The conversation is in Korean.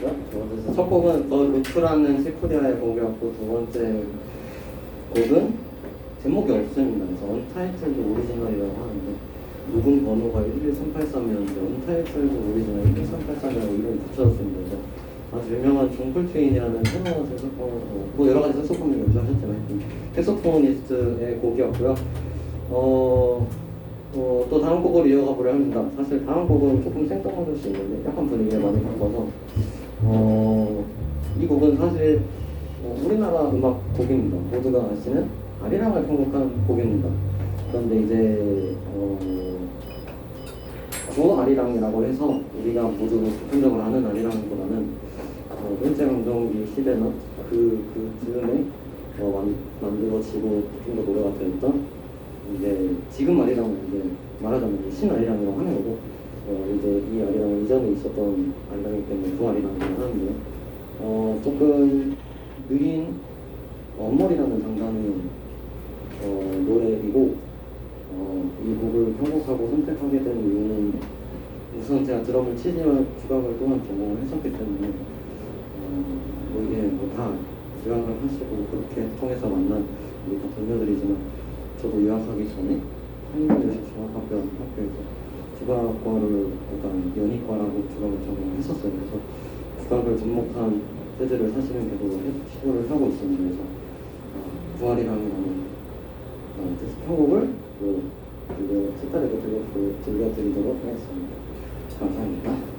곡이었고요. 두 번째 첫 곡은 더 루프라는 시코리아의 곡이었고 두 번째 곡은 제목이 없습니다. 그래서 언타이틀드 오리지널이라고 하는데 녹음 번호가 11383이었는데 언타이틀드 오리지널 11383이라고 이름이 붙여졌습니다. 그래서 아주 유명한 존 콜트레인이라는 테너 색소폰, 어, 뭐 여러 가지 색소폰을 연주하셨지만 색소포니스트의 곡이었고요. 어, 어, 또 다음 곡으로 이어가 보려 합니다. 사실 다음 곡은 조금 생뚱맞을 수 있는데 약간 분위기를 많이 바꿔서 어, 이 곡은 사실 어, 우리나라 음악 곡입니다. 모두가 아시는 아리랑을 편곡한 곡입니다. 그런데 이제 어, 구아리랑이라고 해서 우리가 모두 보편적으로 아는 아리랑보다는 어, 일제 강점기 시대나 그, 그 즈음에 어, 만, 만들어지고 좀 더 노래가 되었던 이제 지금 아리랑은 이제 말하자면 이제 신아리랑이라고 하는 거고 어, 이제 이 아리랑은 이전에 있었던 아리랑이기 때문에 구아리랑이라고 하는데요. 어, 조금 느린 엄머리라는 장단의 어, 노래이고 어, 이 곡을 편곡하고 선택하게 된 이유는 우선 제가 드럼을 치지만 국악을 또한 전공을 했었기 때문에 어, 뭐 이게 뭐다 유학을 하시고 그렇게 통해서 만난 우리 다 동료들이지만 저도 유학하기 전에 한국에서 중학학교 학교에서 국악과를 약간 연희과라고 국악을 했었어요. 그래서 국악을 접목한 때들을 사실은 계속 해- 시도를 하고 있습니다. 그래서 어, 부활이랑이라는 어, 편곡을 뭐, 그리고 색다르게 들려, 들려드리도록 하겠습니다. 감사합니다.